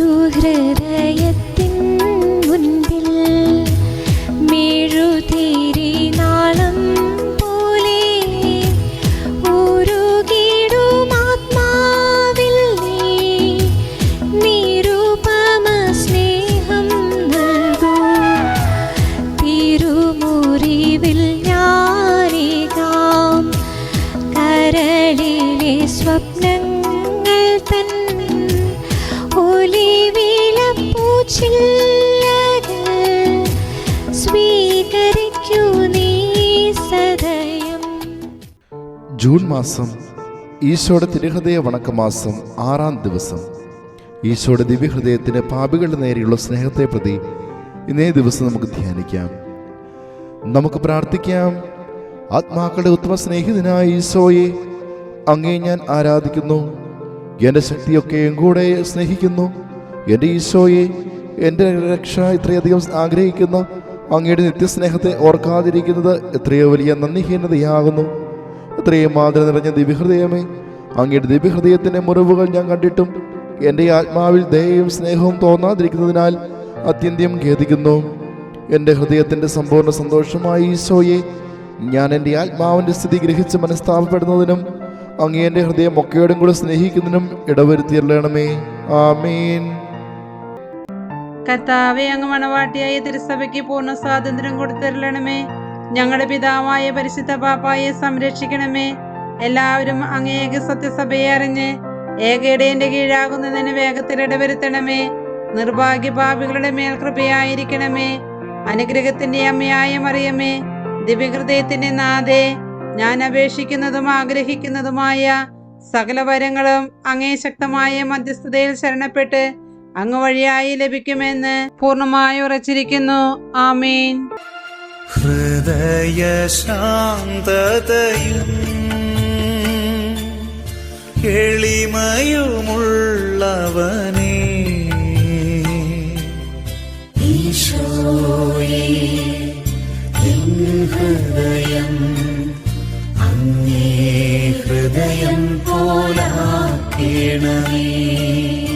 ഒരു ഹൃദയത്തിൻ മുൻപിൽ മെഴുതിരി നാളം പോലെ ഉരുകിടും ആത്മാവിൽ നീ. നിരുപമ സ്നേഹം നൽകൂ. തിരുമുറിവിൽ ഞാനേകാം. കരളിലെ സ്വപ്നങ്ങൾ ജൂൺ മാസം ഈശോയുടെ തിരുഹൃദയ വണക്കമാസം ആറാം ദിവസം. ഈശോയുടെ ദിവ്യഹൃദയത്തിന് പാപികളുടെ നേരെയുള്ള സ്നേഹത്തെ പ്രതി ഇന്നേ ദിവസം നമുക്ക് ധ്യാനിക്കാം. നമുക്ക് പ്രാർത്ഥിക്കാം. ആത്മാക്കളുടെ ഉത്തമ സ്നേഹിതനായ ഈശോയെ അങ്ങേ ഞാൻ ആരാധിക്കുന്നു. എന്റെ ശക്തിയൊക്കെയും കൂടെ സ്നേഹിക്കുന്നു. എന്റെ ഈശോയെ എന്റെ രക്ഷ ഇത്രയധികം ആഗ്രഹിക്കുന്ന. അങ്ങയുടെ നിത്യസ്നേഹത്തെ ഓർക്കാതിരിക്കുന്നത് എത്രയോ വലിയ നന്ദിഹീനതയാകുന്നു. എത്രയും മാതൃ നിറഞ്ഞ ദിവ്യഹൃദയമേ അങ്ങയുടെ ദിവ്യഹൃദയത്തിന്റെ മുറിവുകൾ ഞാൻ കണ്ടിട്ടും എന്റെ ആത്മാവിൽ ദയയും സ്നേഹവും തോന്നാതിരിക്കുന്നതിനാൽ അത്യന്തം ഖേദിക്കുന്നു. എന്റെ ഹൃദയത്തിന്റെ സമ്പൂർണ സന്തോഷമായ ഈശോയെ ഞാൻ എന്റെ ആത്മാവിന്റെ സ്ഥിതി ഗ്രഹിച്ച് മനസ്താപപ്പെടുന്നതിനും അങ്ങേ എന്റെ ഹൃദയം ഒക്കെയോടും കൂടെ സ്നേഹിക്കുന്നതിനും ഇടവരുത്തിയല്ലണമേ ആമീൻ. കർത്താവെ അങ്ങ് മണവാട്ടിയായ തിരുസഭയ്ക്ക് പൂർണ സ്വാതന്ത്ര്യം കൊടുത്തരളണമേ. ഞങ്ങളുടെ പിതാവായ പരിശുദ്ധ പാപ്പായെ സംരക്ഷിക്കണമേ. എല്ലാവരും അങ്ങേക സത്യസഭയെ അറിഞ്ഞ് ഏകയിടേന്റെ കീഴാകുന്നതിന് വേഗത്തിൽ ഇടവരുത്തണമേ. നിർഭാഗ്യ പാപികളുടെ മേൽ കൃപയായിരിക്കണമേ. അനുഗ്രഹത്തിന്റെ അമ്മയായ മറിയമേ ദിവ്യഹൃദയത്തിന്റെ നാഥേ ഞാൻ അപേക്ഷിക്കുന്നതും ആഗ്രഹിക്കുന്നതുമായ സകല വരങ്ങളും അങ്ങേ ശക്തമായ മധ്യസ്ഥതയിൽ ശരണപ്പെട്ട് അങ്ങ് വഴിയായി ലഭിക്കുമെന്ന് പൂർണമായി ഉറച്ചിരിക്കുന്നു. ആമീൻ. ഹൃദയശാന്തതയും ശാന്തതയും ഈശോയേ ഹൃദയം അങ്ങേ ഹൃദയം പോലാക്കേണമേ.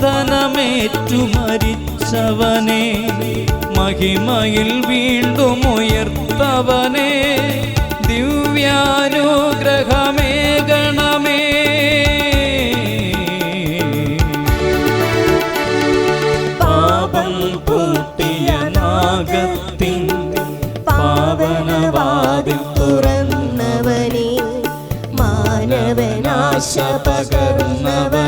മർദ്ദനമേറ്റു മരിച്ചവനെ മഹിമയിൽ വീണ്ടും ഉയർത്തവനെ ദിവ്യാനുഗ്രഹമേ ഗണമേ. പാപം പൂട്ടിയ നാഗത്തിൻ പാവനവാതിൽ തുറന്നവനെ മാനവനാശ പകർന്നവനെ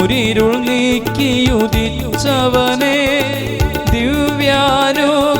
കൂരിരുൾ നീക്കിയുദിച്ചവനെ ദിവ്യാനുഗ്രഹമേ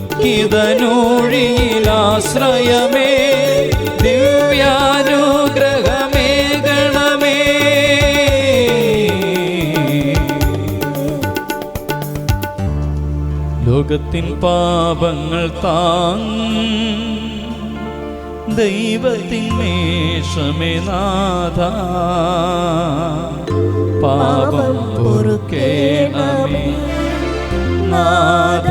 ദുഃഖിതനൂഴിയിലാശ്രയമേ ദിവ്യാനുഗ്രഹമേ ഗണമേ. ലോകത്തിൻ പാപങ്ങൾ താ ദൈവത്തിൻ മേഷമേ നാഥ. പാപം പൊറുക്കേണമേ നാഥ.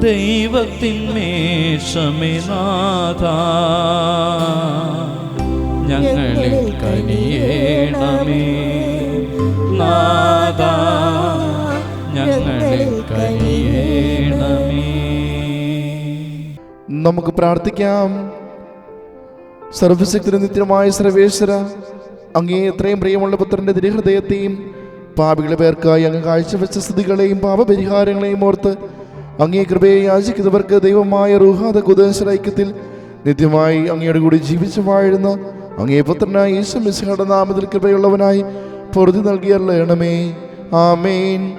ദൈവത്തിൻ മേഷമേ നാഥ. ഞങ്ങളിൽ കനിയേണമേ. നാഥ ഞങ്ങളിൽ കനിയേണമേ. നമുക്ക് പ്രാർത്ഥിക്കാം. സർവശക്തി നിത്യമായ സർവേശ്വര അങ്ങേ എത്രയും പ്രിയമുള്ള പുത്രന്റെ തിരുഹൃദയത്തെയും പാപികളെ പേർക്കായി അങ്ങ് കാഴ്ചവെച്ച സ്ഥിതികളെയും പാപപരിഹാരങ്ങളെയും ഓർത്ത് അങ്ങേ കൃപയെ യാചിക്കുന്നവർക്ക് ദൈവമായ റുഹാദ കുദേശ ഐക്യത്തിൽ നിത്യമായി അങ്ങയുടെ കൂടി ജീവിച്ചു വാഴുന്ന അങ്ങേ പുത്രനായ ഈശോ മിസ്ഹയുടെ നാമത്തിൽ കൃപയുള്ളവനായി പൊറുതി നൽകിയല്ലേണമേ ആമേൻ.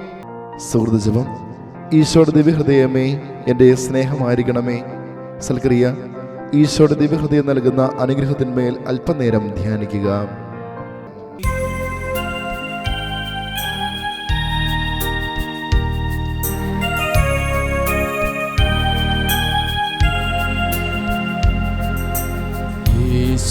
സുഹൃതജപം ജപം. ഈശോയുടെ ദിവ്യഹൃദയമേ എന്റെ സ്നേഹമായിരിക്കണമേ. സൽക്രിയ ഈശോയുടെ ദിവ്യഹൃദയം നൽകുന്ന അനുഗ്രഹത്തിന്മേൽ അല്പനേരം ധ്യാനിക്കുക.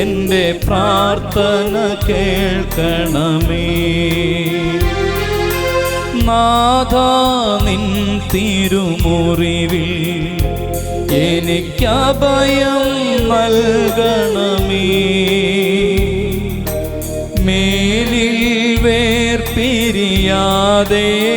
എന്റെ പ്രാർത്ഥന കേൾക്കണമേ. നാഥ നിൻ തിരുമുറിവിൽ എനിക്കഭയം നൽകണമേ. മേലിൽ വേർപിരിയാതെ